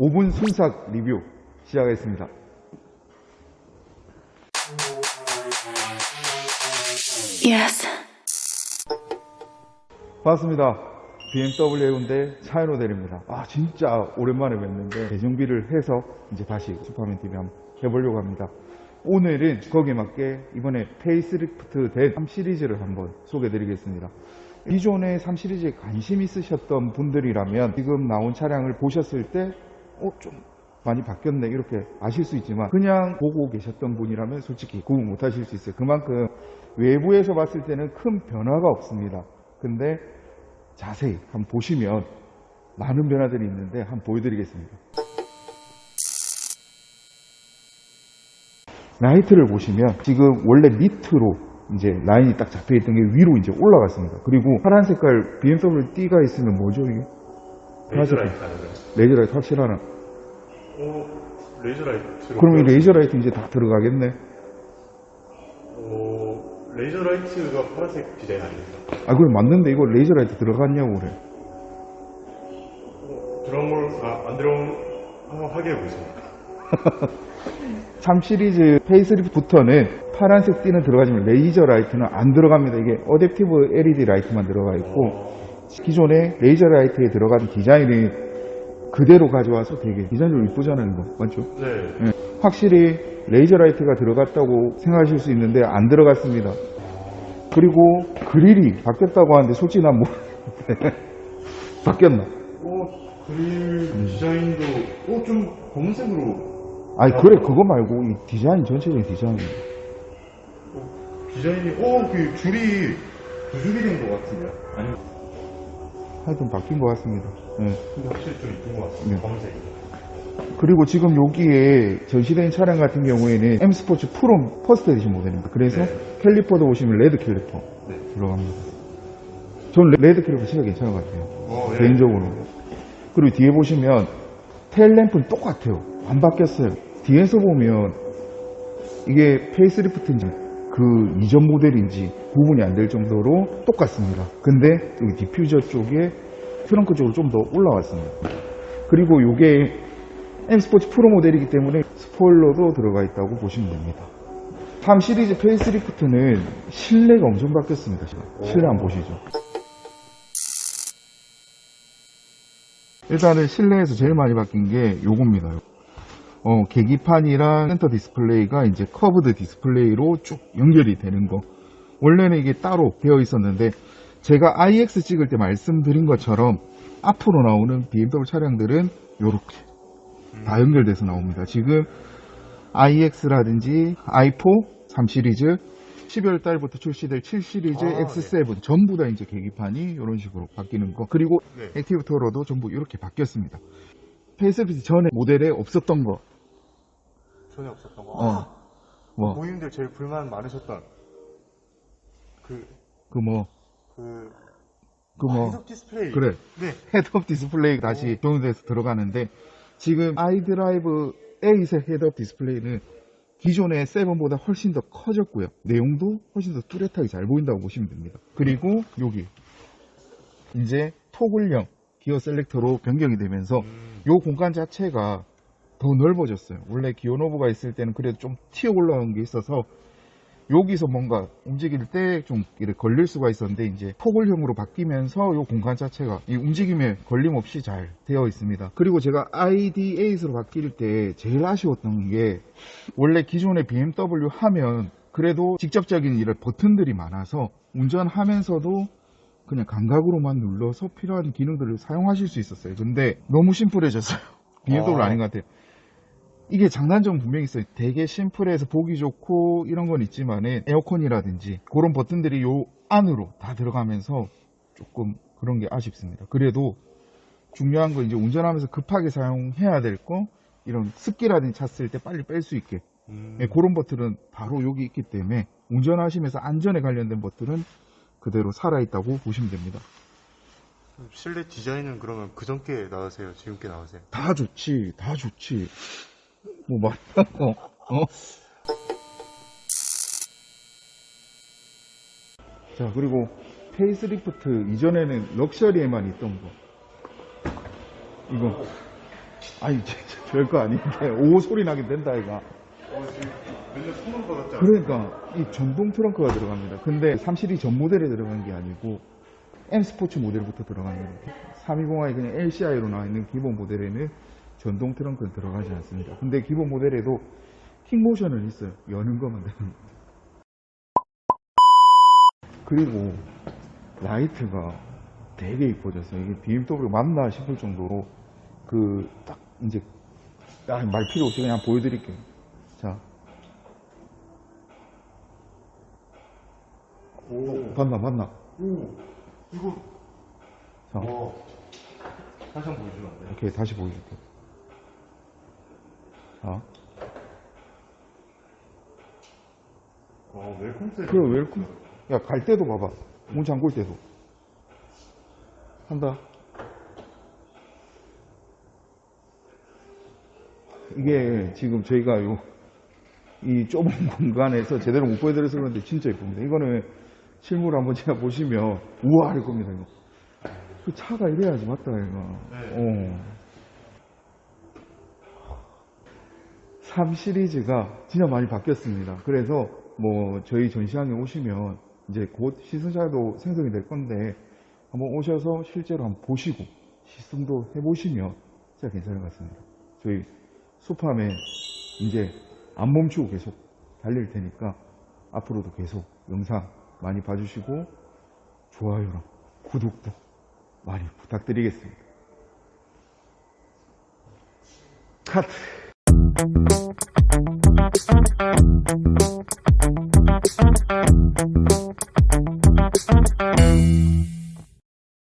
5분 순삭 리뷰 시작하겠습니다. Yes. 반갑습니다. BMW 해운대 차이노 대리입니다. 아, 진짜 오랜만에 뵙는데, 재정비를 해서 이제 다시 슈퍼맨 TV 한번 해보려고 합니다. 오늘은 거기에 맞게 이번에 페이스리프트 된 3 시리즈를 한번 소개해드리겠습니다. 기존에 3 시리즈에 관심 있으셨던 분들이라면 지금 나온 차량을 보셨을 때, 어, 좀 많이 바뀌었네 이렇게 아실 수 있지만 그냥 보고 계셨던 분이라면 솔직히 구분 못 하실 수 있어요. 그만큼 외부에서 봤을 때는 큰 변화가 없습니다. 근데 자세히 한번 보시면 많은 변화들이 있는데 한번 보여드리겠습니다. 라이트를 보시면 지금 원래 밑으로 이제 라인이 딱 잡혀 있던 게 위로 이제 올라갔습니다. 그리고 파란 색깔 BMW D가 있으면 뭐죠 이게? 레이저 라이트 하는 거예요? 레이저 라이트 확실하나? 어, 레이저 라이트로. 그럼 이 레이저 라이트 이제 다 들어가겠네? 어, 레이저 라이트가 파란색 디자인 아닙니까? 아 그럼 맞는데 이거 레이저 라이트 들어갔냐고 그래. 어, 들어간 걸, 아, 안 들어간, 한번 확인해 보겠습니다. 3 시리즈 페이스리프트부터는 파란색 띠는 들어가지만 레이저 라이트는 안 들어갑니다. 이게 어댑티브 LED 라이트만 들어가 있고 기존에 레이저 라이트에 들어간 디자인이 그대로 가져와서 되게 디자인적으로 이쁘잖아요. 이거 맞죠? 네. 예. 확실히 레이저 라이트가 들어갔다고 생각하실 수 있는데 안 들어갔습니다. 그리고 그릴이 바뀌었다고 하는데 솔직히 난 모르겠는데 바뀌었나? 어, 그릴 디자인도, 어, 좀 검은색으로. 아니 그래 그거 말고 이 디자인 전체적인 디자인 어, 디자인이, 어, 그 줄이 두 줄이 된 것 같은데요? 아니, 하여튼 바뀐 것 같습니다. 예. 근데 확실히 좀 이쁜 것 같습니다. 네. 검은색이. 그리고 지금 여기에 전시된 차량 같은 경우에는 M 스포츠 프로 퍼스트 에디션 모델입니다. 그래서 네. 캘리퍼도 보시면 레드 캘리퍼 네. 들어갑니다. 전 레- 레드 캘리퍼 진짜 괜찮은 것 같아요. 어, 예. 개인적으로. 그리고 뒤에 보시면 테일 램프는 똑같아요. 안 바뀌었어요. 뒤에서 보면 이게 페이스리프트인지 그 이전 모델인지 구분이 안 될 정도로 똑같습니다. 근데 여기 디퓨저 쪽에 트렁크 쪽으로 좀 더 올라왔습니다. 그리고 이게 M 스포츠 프로 모델이기 때문에 스포일러도 들어가 있다고 보시면 됩니다. 3 시리즈 페이스리프트는 실내가 엄청 바뀌었습니다. 실내 한번 보시죠. 일단은 실내에서 제일 많이 바뀐 게 요겁니다. 어, 계기판이랑 센터 디스플레이가 이제 커브드 디스플레이로 쭉 연결이 되는 거. 원래는 이게 따로 되어 있었는데 제가 iX 찍을 때 말씀드린 것처럼 앞으로 나오는 BMW 차량들은 요렇게 다 연결돼서 나옵니다. 지금 iX라든지 i4 3 시리즈 12월 달부터 출시될 7 시리즈 아, X7 전부 다 이제 계기판이 이런 식으로 바뀌는 거. 그리고 네. 액티브 토로도 전부 이렇게 바뀌었습니다. 페이스리프트 전에 모델에 없었던 거. 전혀 없었던 거. 어. 뭐, 고객님들 제일 불만 많으셨던 그, 그 뭐, 그, 그 뭐, 헤드업 디스플레이. 그래. 네. 헤드업 디스플레이가 다시 적용돼서 들어가는데, 지금 아이드라이브 A색 헤드업 디스플레이는 기존의 7보다 훨씬 더 커졌고요. 내용도 훨씬 더 뚜렷하게 잘 보인다고 보시면 됩니다. 그리고 여기, 이제 토글형 기어 셀렉터로 변경이 되면서 요 공간 자체가 더 넓어졌어요. 원래 기어노브가 있을 때는 그래도 좀 튀어 올라온 게 있어서 여기서 뭔가 움직일 때좀 이렇게 걸릴 수가 있었는데 이제 토글형으로 바뀌면서 요 공간 자체가 이 움직임에 걸림 없이 잘 되어 있습니다. 그리고 제가 ID8으로 바뀔 때 제일 아쉬웠던 게 원래 기존의 BMW 하면 그래도 직접적인 이런 버튼들이 많아서 운전하면서도 그냥 감각으로만 눌러서 필요한 기능들을 사용하실 수 있었어요. 근데 너무 심플해졌어요. BMW 아. 아닌 것 같아요. 이게 장단점은 분명히 있어요. 되게 심플해서 보기 좋고 이런 건 있지만은 에어컨이라든지 그런 버튼들이 요 안으로 다 들어가면서 조금 그런 게 아쉽습니다. 그래도 중요한 건 이제 운전하면서 급하게 사용해야 될 거 이런 습기라든지 찼을 때 빨리 뺄 수 있게 음. 네, 그런 버튼은 바로 여기 있기 때문에 운전하시면서 안전에 관련된 버튼은 그대로 살아있다고 보시면 됩니다. 실내 디자인은 그러면 그 전 께 나으세요? 지금 께 나으세요? 다 좋지, 다 좋지. 뭐 말하고, 어? 자, 그리고 페이스리프트 이전에는 럭셔리에만 있던 거. 이거. 아니, 진짜 별거 아닌데. 오 소리 나긴 된다, 이가. 그러니까 이 전동 트렁크가 들어갑니다. 근데 3 시리즈 전 모델에 들어간 게 아니고 M 스포츠 모델부터 들어갑니다. 320i 그냥 LCI로 나와 있는 기본 모델에는 전동 트렁크는 들어가지 않습니다. 근데 기본 모델에도 킥모션은 있어요. 여는 것만 되는 그리고 라이트가 되게 이뻐졌어요. 이게 BMW 맞나 싶을 정도로 그 딱 이제 아, 말 필요 없이 그냥 보여드릴게요. 자, 오, 봤나 봤나? 오, 이거, 자, 와. 다시 한번 보여주면 안 돼요? 이렇게 다시 보여줄게. 자, 와, 웰컴 세. 그래 웰컴. 야 갈 때도 봐봐. 문 잠글 때도. 한다. 이게 지금 저희가 요, 이 좁은 공간에서 제대로 못 보여드려서 그런데 진짜 예쁩니다. 이거는 실물 한번 제가 보시면 우와 할 겁니다, 이거. 그 차가 이래야지 맞다, 이거. 어. 3 시리즈가 진짜 많이 바뀌었습니다. 그래서 뭐 저희 전시장에 오시면 이제 곧 시승차도 생성이 될 건데 한번 오셔서 실제로 한번 보시고 시승도 해보시면 진짜 괜찮을 것 같습니다. 저희 수팜에 이제 안 멈추고 계속 달릴 테니까 앞으로도 계속 영상 많이 봐주시고 좋아요랑 구독도 많이 부탁드리겠습니다. 카트! Thank you.